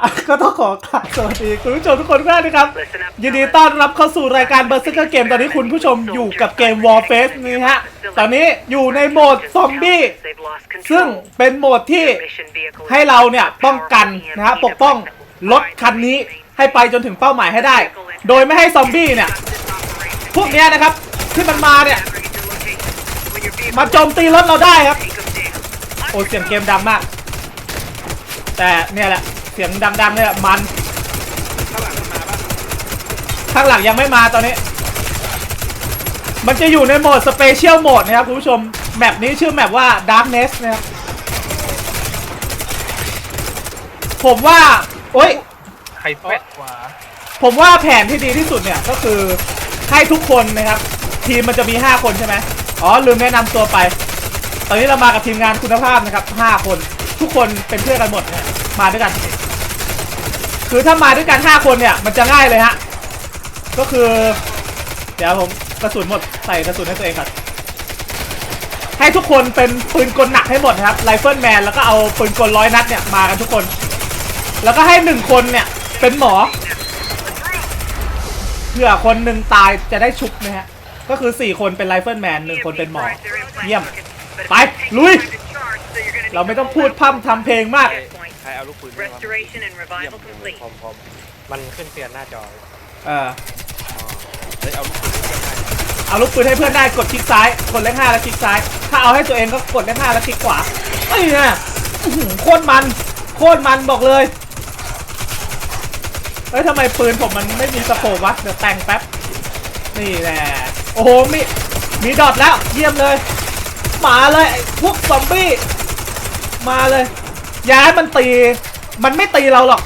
อะก็ต้องขอกราบสวัสดีคุณผู้ชมทุกคนด้วยนะครับ ยินดีต้อนรับเข้าสู่รายการเบอร์ e เกอร์เกมตอนนี้คุณผู้ชมอยู่กับเกม Warface นี่ฮะ ตอนนี้อยู่ในโหมดซอมบี้ ซึ่งเป็นโหมดที่ให้เราเนี่ยป้องกันนะฮะปกป้องรถคันนี้ให้ไปจนถึงเป้าหมายให้ได้ โดยไม่ให้ซอมบี้เนี่ย พวกเนี้ยนะครับที่มันมาเนี่ย มาโจมตีรถเราได้ครับ โอ้เสียงเกมดังมาก แต่เนี่ยแหละ เสียงดังๆเนี่ยมันข้างหลังยังไม่มาตอนนี้ มันจะอยู่ในโหมดสเปเชียลโหมดนะครับคุณผู้ชม แมปนี้ชื่อแมปว่า Darkness นะครับ ผมว่า โอ๊ย ใครแฟดกว่าผมว่าแผนที่ดีที่สุดเนี่ยก็คือให้ทุกคนนะครับ ทีมมันจะมี 5 คนใช่ไหมอ๋อลืมแนะนำตัวไป ตอนนี้เรามากับทีมงานคุณภาพนะครับ 5 คนทุกคนเป็นเพื่อนกันหมดนะมาด้วยกัน คือถ้ามาด้วยกัน 5 คนเนี่ย มันจะง่ายเลยฮะ ก็คือ เดี๋ยวผมกระสุนหมดใส่กระสุนให้ตัวเองก่อนให้ทุกคนเป็นปืนกลหนักให้หมดนะครับไรเฟิลแมนแล้วก็เอาปืนกลร้อยนัดเนี่ยมากันทุกคน แล้วก็ให้หนึ่งคนเนี่ยเป็นหมอเผื่อคนหนึ่งตายจะได้ชุบนะฮะก็คือ 4 คนเป็นไรเฟิลแมนหนึ่งคนเป็นหมอเยี่ยม ไป ลุย เราไม่ต้องพูดพร่ำทำเพลงมาก ใครเอาลูกปืนมาครับ Restoration and revival complete. พร้อมพร้อมมันขึ้นเตือนหน้าจอเออเฮ้ยเอาลูกปืนมาให้เอาลูกปืนให้เพื่อนได้กดคลิกซ้ายกดเลขห้าแล้วคลิกซ้าย ถ้าเอาให้ตัวเองก็กดเลขห้าแล้วคลิกขวาเอ้ยเนี่ยอื้อหือโคตรมันโคตรมันบอกเลยเอ้ยทำไมปืนผมมันไม่มีสโคปวะเดี๋ยวแต่งแป๊บนี่แหละโอ้โหมีมีดอทแล้วเยี่ยมเลย มาเลยไอ้พวกซอมบี้มาเลยอ ย่าให้มันตี มันไม่ตีเราหรอก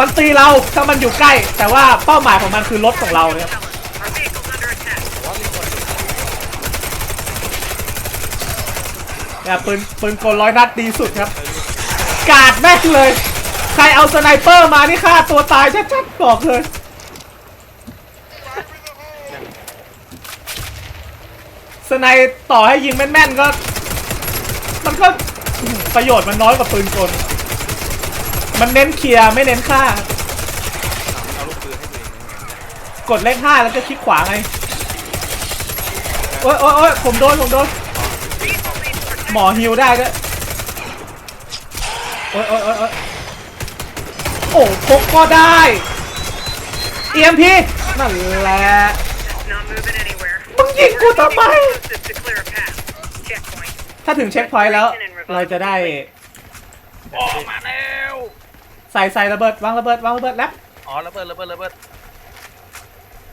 มันตีเราถ้ามันอยู่ใกล้ แต่ว่าเป้าหมายของมันคือรถของเราเนี่ยเนี่ยปืนปืนกลร้อยนัดดีสุดครับ กาดแม่งเลย ใครเอาสไนเปอร์มานี่ฆ่าตัวตายชัดๆบอกเลยสไนต่อให้ยิงแม่นๆก็ มันก็ ประโยชน์มันน้อยกว่าปืนกล มันเน้นเคลียร์ไม่เน้นฆ่า เอาลูกปืนให้ตัวเองกดเลขห้าแล้วก็คลิกขวาไง โอ๊ยโอ๊ยโอ๊ยผมโดน ผมโดน หมอฮิวได้ด้วยโอ๊ยโอ๊ยโอ๊ยโอ๊ยโอ้พกก็ได้ EMP นั่นแหละ Not moving anywhere. มึงยิงกูทำไม Explosive to clear a path. Checkpoint. ถ้าถึงเช็คพอยต์แล้ว เราจะได้ออกมาแล้วใส่ใส่ระเบิดวางระเบิดวางระเบิดแล้วอ๋อระเบิดระเบิดระเบิด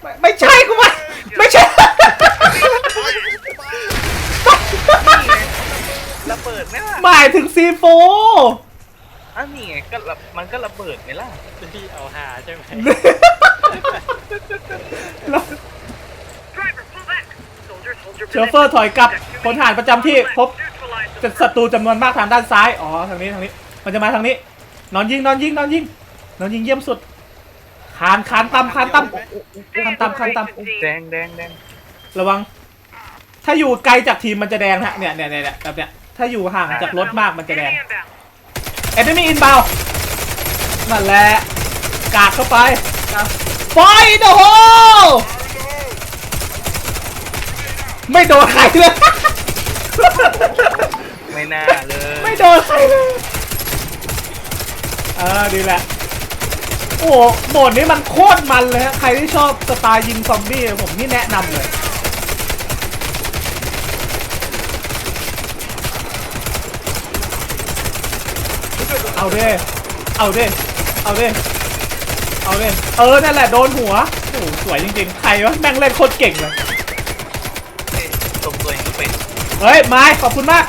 ไม่ไม่ใช่กูว่าไม่ใช่ระเบิดไหมล่ะหมายถึงซีโฟอ้าวนี่ไงก็ระมันก็ระเบิดไหมล่ะพี่เอาหาใช่ไหม Driver, pull back. Soldiers, hold your เชฟเฟอร์ถอยกลับพลทหารประจำที่พบ Neutralize จะ the ศัตรูจำนวนมากทางด้านซ้าย อ๋อ ทางนี้ ทางนี้ มันจะมาทางนี้ นอนยิง นอนยิง นอนยิง นอนยิงเยี่ยมสุด คาน คานต่ำคานต่ำคานต่ำคานต่แดงแดงแดงำระวัง ถ้าอยู่ไกลจากทีมมันจะแดงฮะเนี่ยเนี่ยเนี่ยเนี่ยแบบเนี้ย ถ้าอยู่ห่างจากรถมากมันจะแดง Enemy inbound. enemy inbound นั่นแหละ กาดเข้าไปไฟโดไม่โดนใครเลย ไม่น่าเลยไม่โดนใครเลยเออดีแหละ โอ้โหโหมดนี้มันโคตรมันเลยฮะใครที่ชอบสไตล์ยิงซอมบี้ผมนี่แนะนำเลย เอาเด้เอาเด้เอาเด้เอาเด้เออนั่นแหละโดนหัวโอ้โหสวยจริงๆ ใครวะแม่งเล่นโคตรเก่งเลย เฮ้ยตรงตัวเองก็ เป็นเฮ้ยไม้ขอบคุณมาก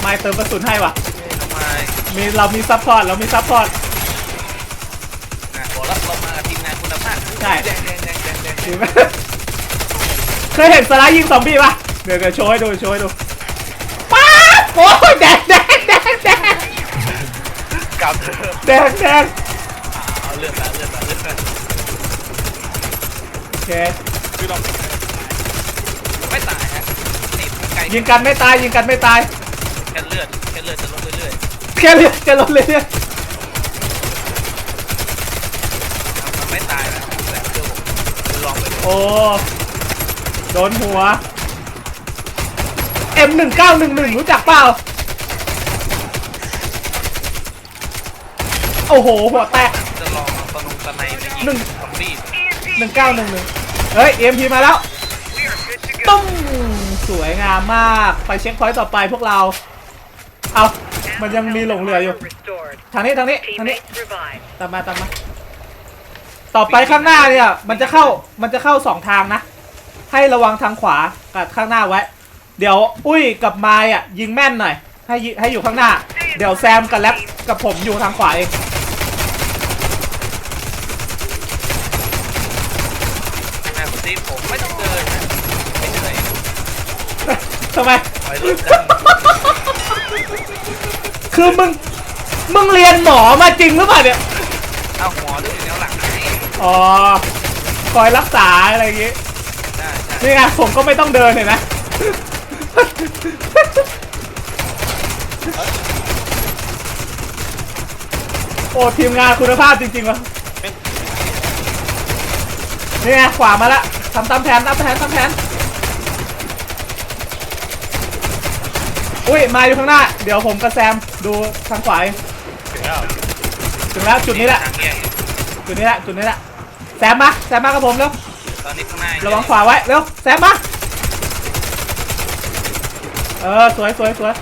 ไม้เติมกระสุนให้ว่ะ ทำไมมีเรามีซัพพอร์ตเรามีซัพพอร์ต อะบอกแล้วเรามากับทีมงานคุณภาพใช่ แดงแดงแดงแดงแดงดีไหมเคยเห็นสไลด์ยิงซอมบี้ปะเดี๋ยวเดี๋ยวโชว์ให้ดูโชว์ให้ดูป๊าบโอ้ยแดงแดงแดงแดงกลับเถอะแดงแดงเอาเลือดละเลือดละเลือดละโอเคคือเรา ยิงกันไม่ตายยิงกันไม่ตาย แค่เลือดแค่เลือดจะลดเรื่อยๆแค่เลือดจะลดเลยเนี่ยๆทำไม่ตายนะแต่เชื่อผมลองไปดูโอ้โดนหัว M1911 รู้จักเปล่า โอ้โห หัวแตก จะลองเอาตะนุงตะไนไปยิหนึ่ง งซอมบี้1911 เฮ้ย EMP มาแล้ว ตุ้ม สวยงามมาก ไปเช็คพอยต์ต่อไปพวกเรา เอามันยังมีหลงเหลืออยู่ ทางนี้ทางนี้ทางนี้ตามมาตามมา ต่อไปข้างหน้าเนี่ยมันจะเข้ามันจะเข้าสองทางนะ ให้ระวังทางขวากับข้างหน้าไว้ เดี๋ยวอุ้ยกับไม้อะยิงแม่นหน่อย ให้ให้อยู่ข้างหน้า เดี๋ยวแซมกับแรปกับผมอยู่ทางขวาเอง แม่คุณตีผมไม่ต้องเดินนะไม่เหนื่อย ทำไม ไปรถกันคือมึง มึงเรียนหมอมาจริงหรือเปล่าเนี่ย เอาหัวด้วยอยู่แนวหลังให้อ๋อ คอยรักษาอะไรอย่างงี้ ได้ได้นี่ไงผมก็ไม่ต้องเดินเห็นไหม โอ้ ทีมงานคุณภาพจริงๆวะนี่ไงขวามาละทำตามแผนตามแผนตามแผน อุ้ยมาอยู่ข้างหน้า เดี๋ยวผมกับแซมดูทางขวาเองถึงแล้วถึงแล้วจุดนี้แหละ ทางแยกจุดนี้แหละจุดนี้แหละแซมมาแซมมากับผมเร็วตอนนี้ข้างหน้าระวังขวาไว้เร็วแซมมาเออสวยสวยสวย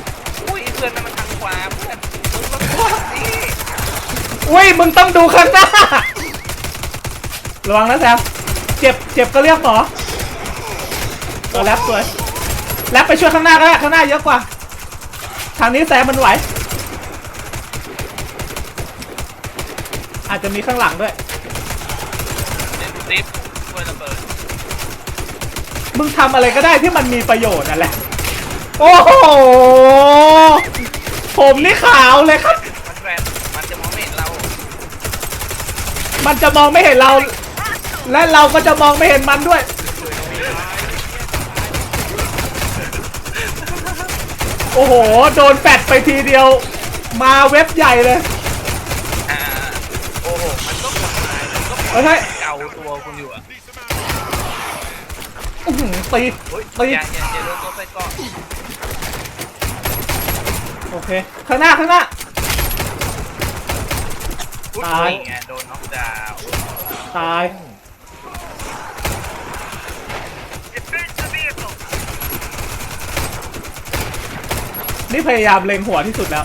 อุ้ยเพื่อนมันทางขวาเพื่อนมึงมาขวาสิอุ้ยมึงต้องดูข้างหน้าระวังนะแซมเจ็บเจ็บก็เรียกหมอตัวแรปสวยแรปไปช่วยข้างหน้าก็ได้ข้างหน้าเยอะกว่า ทางนี้แซมมันไหว อาจจะมีข้างหลังด้วยเดี๋ยวรีบช่วยระเบิดมึงทำอะไรก็ได้ที่มันมีประโยชน์นั่นแหละ โอ้โห ผมนี่ขาวเลยครับ มันแฟนมันจะมองไม่เห็นเรามันจะมองไม่เห็นเรา และเราก็จะมองไม่เห็นมันด้วย โอ้โห โดนแฟดไปทีเดียว มาเว็บใหญ่เลย อ่าโอ้โห มันก็กดหายมันก็เฮ้ยเฮ้ย เก่าตัวคุณอยู่อะอื้อหือตีเฮ้ยตีอย่าอย่าอย่าโดนตัวไปก่อนโอเค ข้างหน้าข้างหน้า อุ๊ตาย นี่ไงโดนน็อกดาวน์ตาย นี่พยายามเล็งหัวที่สุดแล้ว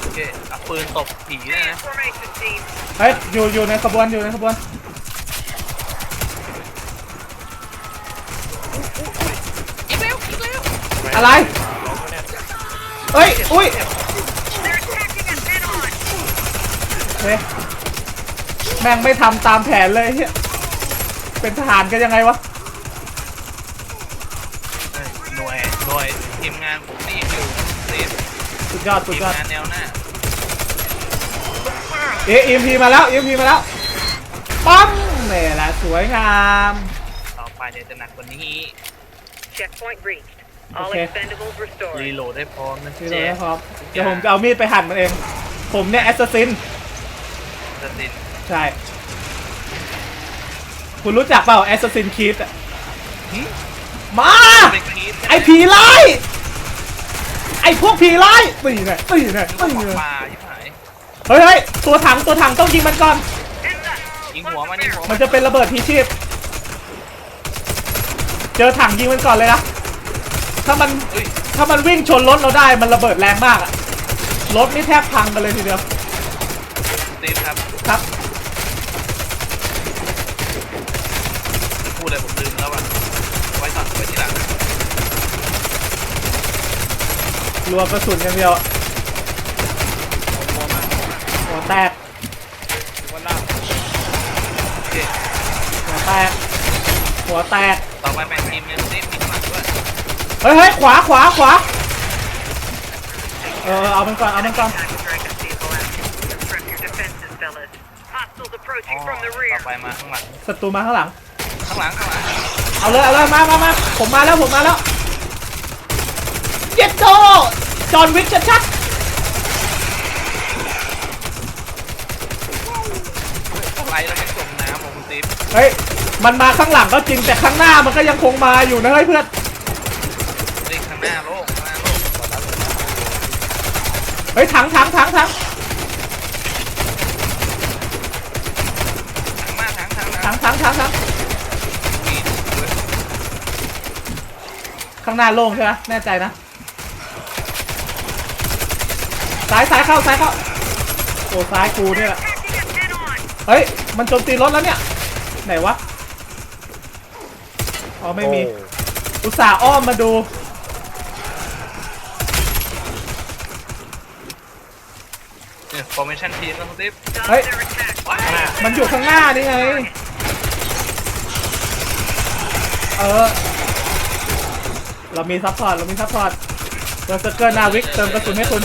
โอเคเอาปืนตบผีเนยนะ Formation team. เฮ้ยอยู่อยู่ในขบวนอยู่ในขบวนอีกแล้วอีกแล้วอะไร เฮ้ย อุ้ย They're attacking us head on. เฮ้ยแม่งไม่ทำตามแผนเลยเฮียเป็นทหารกันยังไงวะ ยอดสุทีดมยอดงานแนวหน้าเอ็มพีมาแล้วเอ็มพีมาแล้วปั๊มนี่แหละสวยงาม ต่อไปเนี่ยจะหนักกว่านี้ Checkpoint reached. All Okay. expendables รี restored. โหลดได้พร้อมนะที่เจ๊เราได้พร้อมเดี๋ยวผมจะเอามีดไปหั่นมันเอง ผมเนี่ยแอสซัสซิน สตินใช่ คุณรู้จักเปล่าแอสซัสซินคีดอะมา เป็นคีดไอผีร้าย ไอพวกผีร้ายตีไงตีไงนึกตีว่าไงปลาใช่ไหมเฮ้ยเฮ้ยตัวถังตัวถังต้องยิงมันก่อน Heads up. ยิงหัวมันยิงหัวมันจะเป็นระเบิดพีชีพ เจอถังยิงมันก่อนเลยนะ ถ้ามันเฮ้ยถ้ามันวิ่งชนรถเราได้มันระเบิดแรงมากอะรถนี่แทบพังกันเลยทีเดียวสตีฟครับ ครับ พูดอะไรผมลืมแล้วอะไว้ก่อนไว้ทีหลังนะ รัวกระสุนอย่างเดียวอะหัวแตกวันล่างหัวแตกหัวแตกต่อไปแบ่งทีมเนี่ยสตีฟมีข้างหลังด้วยเฮ้ยเฮ้ยขวาขวาขวาเออเอามันก่อนเอามันก่อนต่อไปมาข้างหลังศัตรูมาข้างหลังข้างหลังข้างหลังเอาเลยเอาเลยมามามาผมมาแล้วผมมาแล้วเจ็ดโต จอห์นวิกชัดไปแล้วเป็นจมน้ำของคุณติ๊บเฮ้ย มันมาข้างหลังก็จริงแต่ข้างหน้ามันก็ยังคงมาอยู่นะเฮ้ยเพื่อนเฮ้ยข้างหน้าโลกข้างหน้าโลกเฮ้ยถังถังถังถังถังมาถังถังถังถังถังถังมีข้างหน้าโล่งใช่ไหมแน่ใจนะ ซ้ายซ้ายเข้าซ้ายเข้าโอ้ซ้ายกูเนี่ยแหละ Attacking us head on. เฮ้ยมันโจมตีรถแล้วเนี่ย ไหนวะอ๋อไม่มี อุตส่าห์อ้อมมาดู เนี่ย formation team นะคุณติ๊บ Stop Hey. their attack. มันอยู่ข้างหน้านี่ไง เออ เรามีซัพพอร์ตเรามีซัพพอร์ตเติมสเกอร์นาวิกเติมกระสุนให้คุณ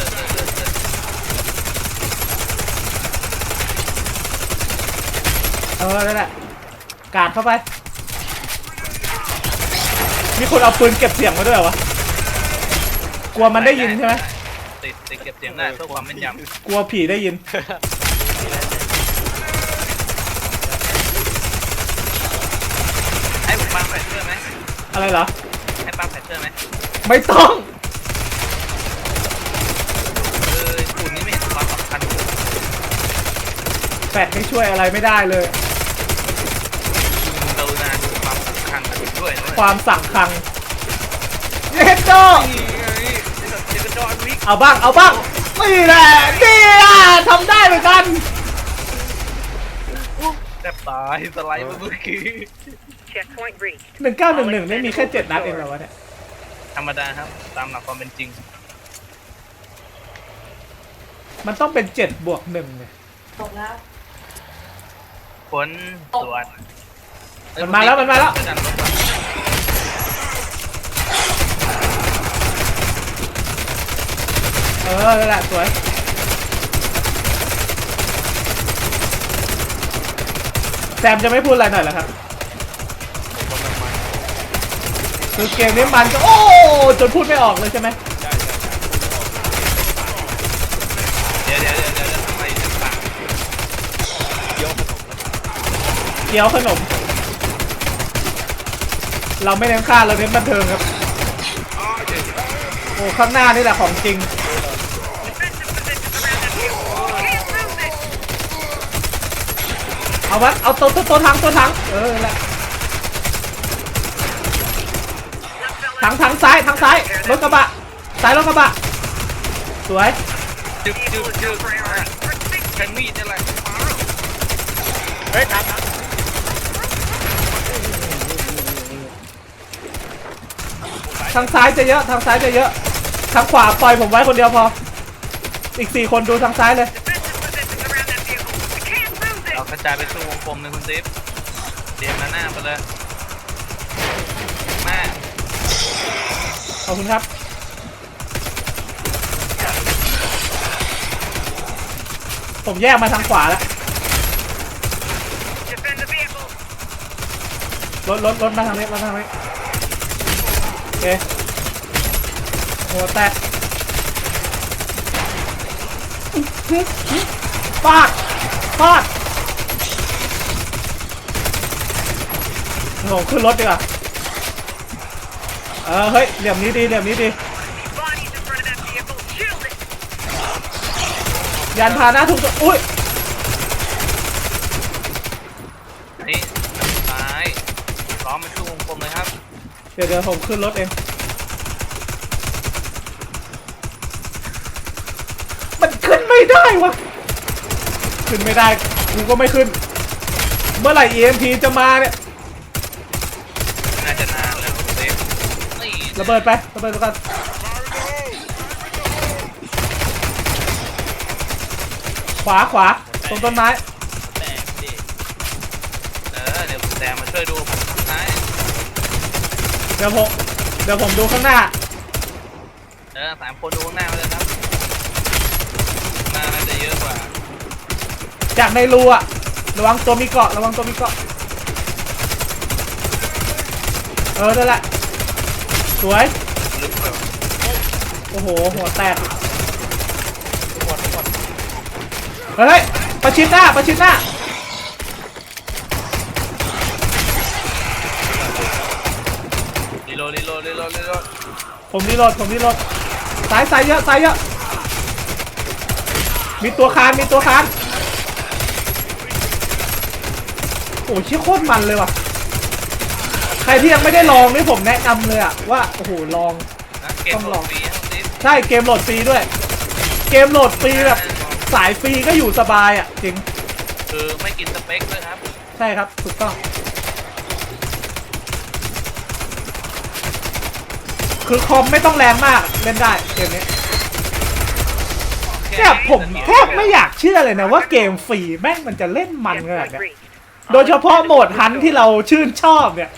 เออนั่นแหละกาดเข้าไป มีคนเอาปืนเก็บเสียงมาด้วยเหรอวะ กลัวมันได้ยินใช่ไหม ติดติดเก็บเสียงได้เพื่อความแม่นยำกลัวผีได้ยิน ให้ผมปังแฟลชเชอร์ไหมอะไรเหรอ ให้ปังแฟลชเชอร์ไหมไม่ต้องเออคุณนี่ไม่เห็นความสำคัญแฟดไม่ช่วยอะไรไม่ได้เลย คุณเดานาดูความสำคัญด้วยนะ ความสั่งคังเยนโดนี่ไงไอ้สัตว์เจอกระจอนวิกเอาบ้างเอาบ้างนี่แหละนี่อะทำได้เหมือนกันแทบตายสไลด์เมื่อกี้ Checkpoint reached. หนึ่งเก้าหนึ่งหนึ่งไม่มีแค่เจ็ดนัดเองเหรอวะเนี่ยธรรมดาครับตามหลักความเป็นจริง มันต้องเป็นเจ็ดบวกหนึ่งเนี่ยผลตรวจมันมาแล้วมันมาแล้ว เออนั่นแหละสวยแซมจะไม่พูดอะไรหน่อยเหรอครับคือเกมนี้มันก็โอ้จนพูดไม่ออกเลยใช่ไหมเดี๋ยวเดี๋ยวเดี๋ยวเดี๋ยวทำไมถึงปากเกี๊ยวขนม เราไม่เน้นค่าเราเน้นบันเทิงครับ โอ้ข้างหน้านี่แหละของจริง เอาวัดเอาตัวตัวตัวถังตัวถังเออนั่นแหละถังถังซ้ายถังซ้ายรถกระบะซ้ายรถกระบะสวยจึ๊บจึ๊บ Vehicle is จึ๊ no บ priority. Protect ใช้มีดนี่แหละเฮ้ยถังทางซ้ายจะเยอะทางซ้ายจะเยอะทางขวาปล่อยผมไว้คนเดียวพอ อีกสี่คนดูทางซ้ายเลย รา it. กระจายไปสู่วงกลมเลยคุณติ๊บเตรียมหน้าหน้าไปเลยมาขอบคุณครับผมแยกมาทางขวาแล้ว Defend the vehicle. รถรถรถมาทางนี้มาทางนี้โอเคหัวแตกฟาดฟาด โอ้โหขึ้นรถดีกว่าเออเฮ้ยเหลี่ยมนี้ดีเหลี่ยมนี้ดียานพาหนะถูกตัวอุ้ยนี่ซ้ายล้อมไปสู่วงกลมเลยครับ เดี๋ยวเดี๋ยวผมขึ้นรถเอง มันขึ้นไม่ได้วะ ขึ้นไม่ได้ กูก็ไม่ขึ้น เมื่อไหร่ EMP จะมาเนี่ย น่าจะนานแล้วคุณติ๊บนี่ ระเบิดไประเบิดก่อนขวาขวาตรงต้นไม้แตกดิเออเดี๋ยวคุณแซมมาช่วยดูผมทำท้าเดี๋ยวผมเดี๋ยวผมดูข้างหน้าเออสามคนดูข้างหน้าเลยครับหน้าน่าจะเยอะกว่าจากในรูอะระวังตัวมีเกาะระวังตัวมีเกาะเออนั่นแหละ สวย โอ้โห หัวแตกเฮ้ยประชิดหน้าประชิดหน้ารีโหลีโหลีโหลีโหลผมรีโหลดผมรีโหลดสายสายเยอะสายเยอะ มีตัวคานมีตัวคานโอ้ชิโคตรมันเลยว่ะ ใครที่ยังไม่ได้ลองนี่ผมแนะนำเลยอะว่าโอ้โหลอง นะเกมโหลดฟรีครับซิปใช่เกมโหลดฟรีด้วย เกมโหลดฟรีแบบสายฟรีก็อยู่สบายอะจริงคือไม่กินสเปคด้วยครับ ใช่ครับถูกต้อง คือคอมไม่ต้องแรงมากเล่นได้เกมนี้เนี่ยผมแทบไม่อยากเชื่อเลยนะว่าเกมฟรีแม่งมันจะเล่นมันขนาด Checkpoint เนี้ย reached. โดยเฉพาะโหมดฮันที่เราชื่นชอบเนี่ย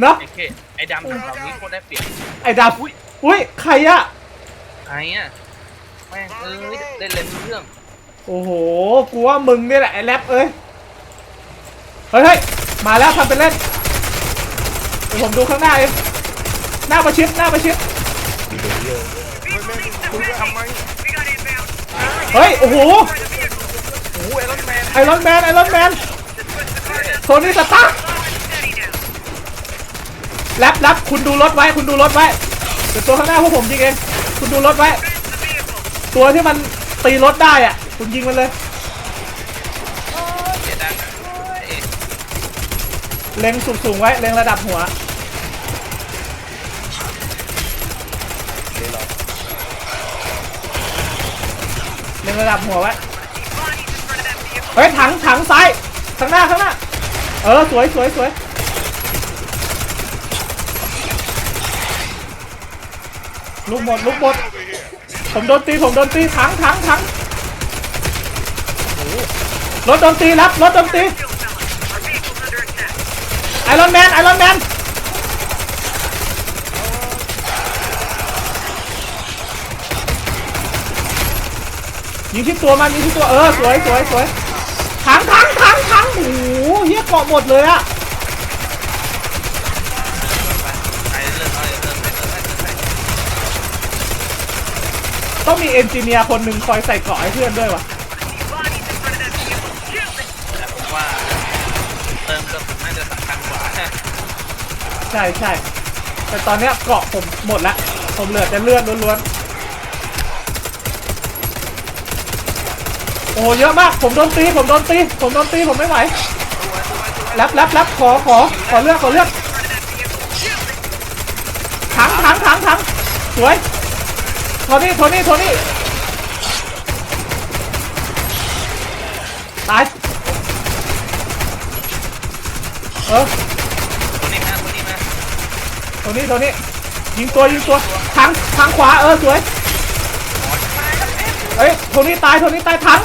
เนาะไอ้เคไอ้ดำเหล่านี้โคตรได้เปรียบไอ้ดำอุ้ยใครอะไอ้อะแม่งเอ้ยเล่นเล่นรู้เรื่องโอ้โหกูว่ามึงเนี่ยแหละไอ้แรปเอ้ยเฮ้ยเฮ้ยมาแล้วทำเป็นเล่นเดี๋ยวผมดูข้างหน้าเองหน้าประชิดหน้าประชิดคุณทำไม We got inbound. เฮ้ยโอ้โห For the vehicle. โอ้ไอรอนแมนไอรอนแมนไอรอนแมน Just push the car down. โทนี่สตาร์ Slow and steady now. แรปแรปคุณดูรถไว้ คุณดูรถไว้เดี๋ยวตัวข้างหน้าพวกผมยิงเองคุณดูรถไว้ ตัวที่มันตีรถได้อะ คุณยิงมันเลยเสียดังเอ้ยเล็งสูงๆไว้เล็งระดับหัวเล็งระดับหัวไว้เฮ้ยถังถังซ้ายข้างหน้าข้างหน้าเออสวยสวยสวย ลูกหมดลูกหมด ผมโดนตีผมโดนตีถังถังถังรถโดนตีรับรถโดนตีไอรอนแมนไอรอนแมนยิงที่ตัวมันยิงที่ตัวเออสวยสวยสวยถังถังถังถังโอ้โหเฮียเกาะหมดเลยอะ ไอ้เรื่องอะไรเรื่องอะไรเรื่องอะไรเรื่องอะไร ต้องมีเอนจิเนียร์คนหนึ่งคอยใส่เกราะให้เพื่อนด้วยวะแต่ผมว่าเติมกระสุนน่าจะสำคัญกว่าใช่ใช่แต่ตอนเนี้ยเกราะผมหมดละผมเหลือแต่เลือดล้วนๆโอ้โหเยอะมากผมโดนตีผมโดนตีผมโดนตีผมไม่ไหวรับรับรับขอขอขอเลือดขอเลือดถังถังถังถังสวย โทนี่โทนี่โทนี่ตายเออคนนี้มาคนนี้มาโทนี่โทนี่ยิงตัวยิงตัวทางทางขวาเออสวยเฮ้ยโทนี่ตายโทนี่ตายถัง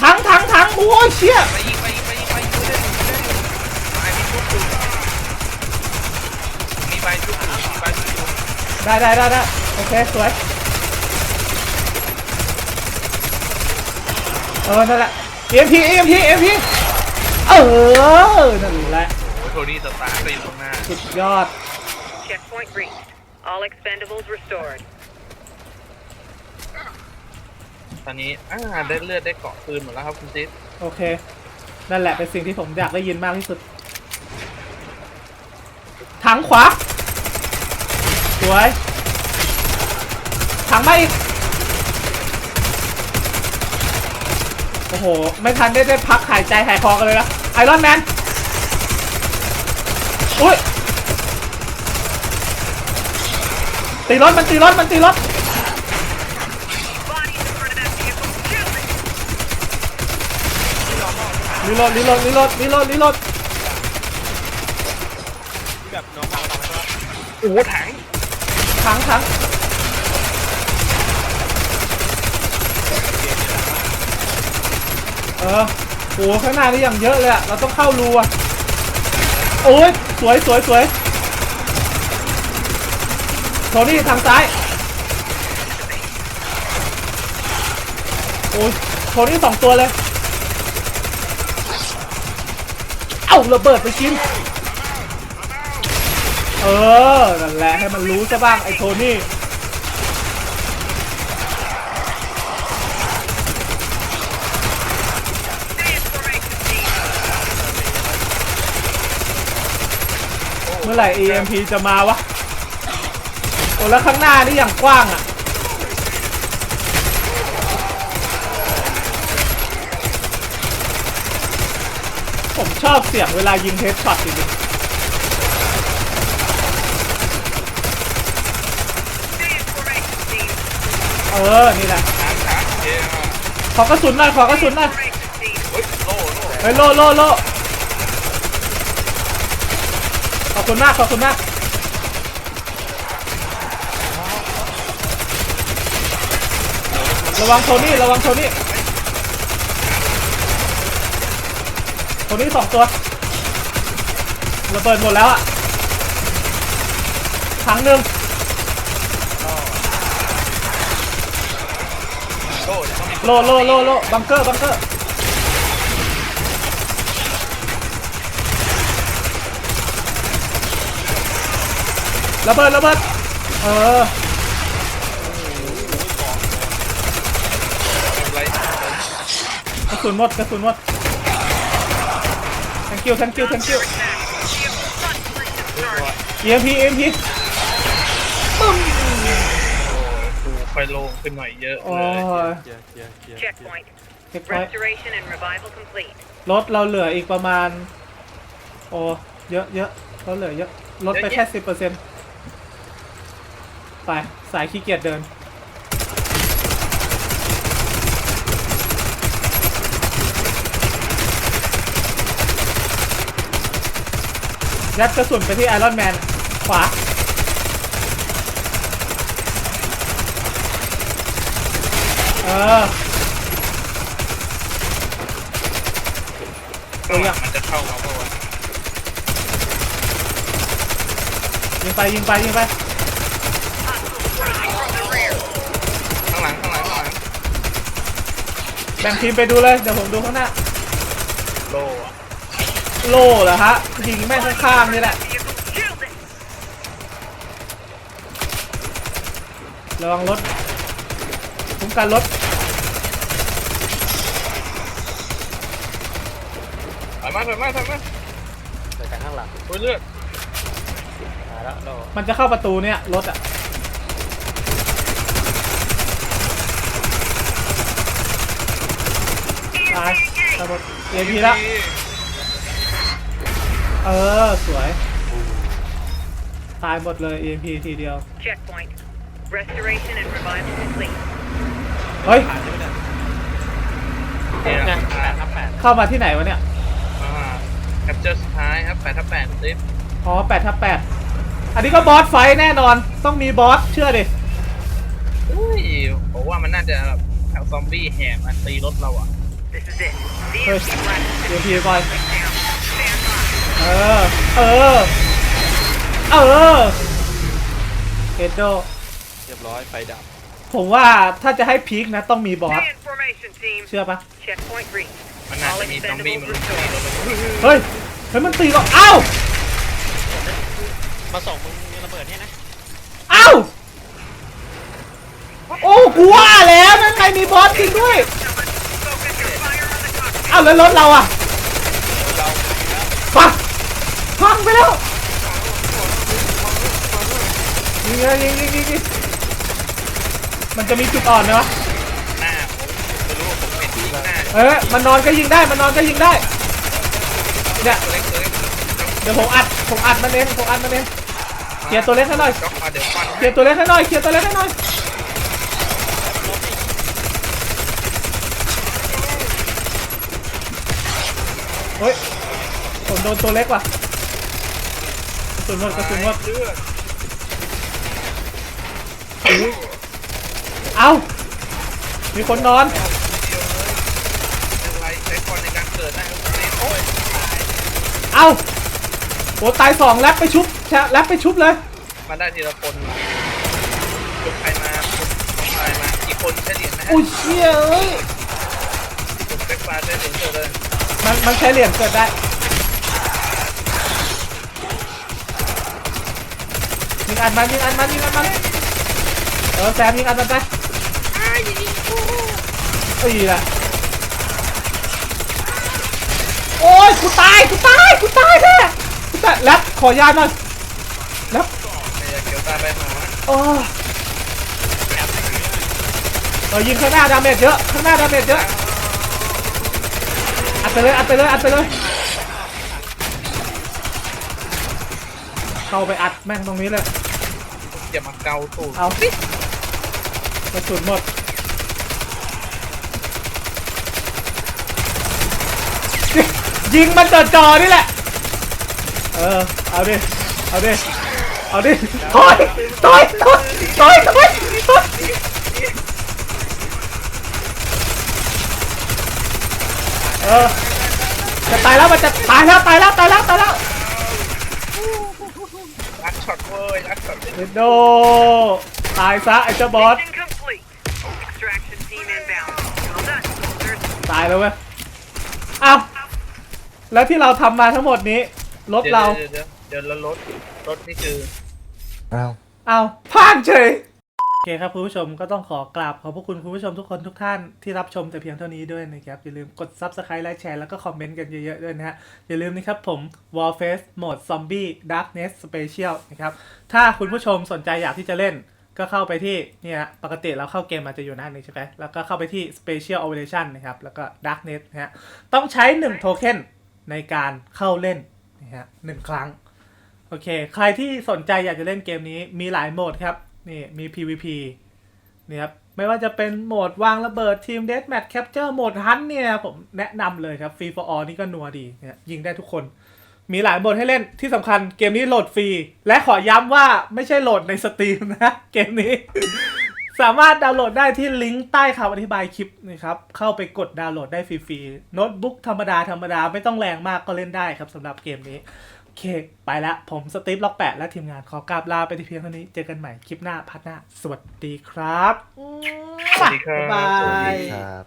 ถังถังถังโอ้ยเชี่ยไปยิงไปยิงไปยิงไปยิงไปเลยไปมีชุบอยู่มีใบชุบอยู่มีใบชุบอยู่ได้ได้ได้ได้ โอเคสวยเออนั่นแหละ EMP EMP EMP เออนั่นแหละโทนี่สตาร์ก็อยู่ตรงหน้า สุดยอด Checkpoint reached. All expendables restored. ตอนนี้อ่าได้เลือดได้เกาะปืนหมดแล้วครับคุณซิสโอเค นั่นแหละเป็นสิ่งที่ผมอยากได้ยินมากที่สุดถังขวาสวย ถังมาอีกโอ้โห ไม่ทันได้ได้พักหายใจหายคอกันเลยนะไอรอนแมนอุ้ยตีรถมันตีรถมันตีรถ Bodies in front of that vehicle. Kill it. รีโหลดรีโหลดรีโหลดรีโหลดรีโหลดแบบน้องเราใช่ปะโอ้ถังถังถัง เออโหข้างหน้านี่อย่างเยอะเลยอะเราต้องเข้ารูอะโอ้ยสวยสวยสวยโทนี่ทางซ้าย โอ้ยโทนี่สองตัวเลย เอ้าระเบิดไปกินเออ นั่นแหละให้มันรู้ซะบ้างไอ้โทนี่ มื่อไหร่ EMP จะมาวะ โอ้แล้วข้างหน้านี่อย่างกว้างอะ ผมชอบเสียงเวลายิงเทสช็อตจริงเออ นี่แหละขอกระสุนหน่อยขอกระสุนหน่อยเฮ้ยโล่โล่ เฮ้ยโลโลโล ขอบคุณมาก ขอบคุณมาก ระวังโทนี่ ระวังโทนี่ โทนี่สองตัว ระเบิดหมดแล้วอะถังหนึ่งโลโลโลโลบังเกอร์ บังเกอร์ ระเบิดระเบิดเอออะไรกระสุนหมดกระสุนหมด thank you thank you thank you EMP EMP ดูไฟโล่ขึ้นหน่อยเยอะโอ้เลยยเกียร์เกียร์เกียร์ Checkpoint. เก็บไว้ Restoration and revival complete. รถเราเหลืออีกประมาณ โอ้เยอะเยอะรถเหลือเยอะลดไปแค่สิบเปอร์เซ็นต์ ไป สายขี้เกียจเดิน ยัดกระสุนไปที่ไอรอนแมน ขวา เออข้างหลังมันจะเข้ามาเพราะว่ายิงไปยิงไปยิงไป ข้างหลังข้างหลังข้างหลัง แบ่งทีมไปดูเลย เดี๋ยวผมดูข้างหน้า โล่อะโล่เหรอฮะยิงแม่งข้างๆนี่แหละ Vehicle shielded. ระวังรถคุ้มกันรถถอยมาถอยมาถอยมาเดินกันข้างหลังโอ้ยเลือดมาแล้วเรามันจะเข้าประตูเนี่ยรถอะ ตายตายหมดเอพีละเออ สวย ตายหมดเลย EMP ทีเดียว Checkpoint. Restoration and revival complete. เฮ้ยผ่านใช่ไหมเนี่ยเนี่ยไงอ่าแปดทับแปดเข้ามาที่ไหนวะเนี่ยอ่าแคปเจอร์สุดท้ายครับแปดทับแปดลิฟต์อ๋อ8ทับ8อันนี้ก็บอสไฟท์แน่นอน ต้องมีบอส เชื่อดิ อุ้ยผมว่ามันน่าจะแบบแถวซอมบี้แห่มาตีรถเราอะ This is it. The Push. EMP blast is EMP ก่อนเออ เออ เออเอโดเรียบร้อยไฟดับ ผมว่าถ้าจะให้พีคนะต้องมีบอส เชื่อปะมันน่าจะมีซอมบี้มันเฮ้ย เฮ้ยมันตีเราเอ้ามาส่งมึงระเบิดเนี่ยนะเอ้าโอ้กูว่าแล้วนั่นไงมีบอสจริงด้วย อ้าแล้วรถเราอะปังพังไปแล้วยิงเลยยิงยิงยิงยิงมันจะมีจุดอ่อนไหมวะหน้าผมไม่รู้ว่าผมเป็นที่หน้าเออมันนอนก็ยิงได้ มันนอนก็ยิงได้เนี่ยตัวเล็กตัวเล็กเดี๋ยวผมอัด ผมอัดมันเองผมอัดมันเองเคลียร์ตัวเล็กให้หน่อย จ็อกมาเดี๋ยวฟันเคลียร์ตัวเล็กให้หน่อย เคลียร์ตัวเล็กให้หน่อย เฮ้ยผมโดนตัวเล็กว่ะกระสุนหมดกระสุนหมดเลือดเอ้า มีคนนอนเดียวเลยเป็นไรใช้คอนในการเกิดได้โอ้ยเอ้าโหตายสองแลปไปชุบแชะแลปไปชุบเลย มาได้ทีละคนจุกใครมาจุกใครมากี่คนใช้เหรียญนะฮะอุ้ยเชี่ยเอ้ยจุกเฟกฟ้าใช้เหรียญเกิดเลย มันมันใช้เหรียญเกิดได้ ยิงอัดมันยิงอัดมันยิงอัดมัน เออแซมยิงอัดมันไปเอ้ยละโอ้ยกูตายกูตายกูตายแน่กูตายแลปขอยาหน่อยแลปไม่อยากเกี่ยวตาไปหมาโอ้เรายิงข้างหน้าดาเมจเยอะข้างหน้าดาเมจเยอะอัด ไปเลยอัดไปเลยอัดไปเลย เข้าไปอัดแม่งตรงนี้เลยอย่ามาเกาตูดเอาสิกระสุนหมดยิงมันจอจอๆนี่แหละ เออ เอาดิ เอาดิ เอาดิถอยถอยถอยถอยถอยถอยเออ จะตายแล้วมันจะตายแล้วตายแล้วตายแล้วตายแล้วรักช็อตเว้ยรักช็อตเว้ยเดโดตายซะไอ้เจ้าบอส Mission complete. Extraction team inbound. Well done, soldiers. ตายแล้วเว้ยเอาแล้วที่เราทำมาทั้งหมดนี้รถเราเดี๋ยวเดี๋ยวเดี๋ยวแล้วรถรถนี่คือเอาผ่านเฉยโอ เคครับคุณผู้ชมก็ต้องขอกราบขอบพระคุณคุณผู้ชมทุกคนทุกท่านที่รับชมแต่เพียงเท่านี้ด้วยนะครับ อย่าลืมกด Subscribe ไลค์แชร์แล้วก็คอมเมนต์กันเยอะๆด้วยนะฮะ อย่าลืมนะครับผม Warface Mode Zombie Darkness Special นะครับ ถ้าคุณผู้ชมสนใจอยากที่จะเล่นก็เข้าไปที่เนี่ยปกติเราเข้าเกมมันจะอยู่หน้านี้ใช่ไหมแล้วก็เข้าไปที่ Special Operation นะครับ แล้วก็ Darkness นะฮะต้องใช้1โทเค็นในการเข้าเล่นนะฮะหนึ่งครั้งโอเค ใครที่สนใจอยากจะเล่นเกมนี้มีหลายโหมดครับ นี่มี PVP นี่ครับไม่ว่าจะเป็นโหมดวางระเบิดทีมเด a แม t แคปเจอร์โหมดฮันเนี่ยผมแนะนำเลยครับฟรี for all นี่ก็นัวดีเนี่ยยิงได้ทุกคน มีหลายโหมดให้เล่นที่สำคัญเกมนี้โหลดฟรี และขอย้ำว่าไม่ใช่โหลดในสตรีมนะเกมนี้ สามารถดาวน์โหลดได้ที่ลิงก์ใต้คำอธิบายคลิปนะครับเข้าไปกดดาวน์โหลดได้ฟรีๆโน้ตบุ๊กธรรมดาธรรมดาไม่ต้องแรงมากก็เล่นได้ครับสำหรับเกมนี้ เค ไปแล้วผมสตีฟล็อกแปดและทีมงานขอกราบลาไปที่เพียงเท่านี้ เจอกันใหม่คลิปหน้าพัดหน้า สวัสดีครับ สวัสดีครับ บ๊ายบาย ครับ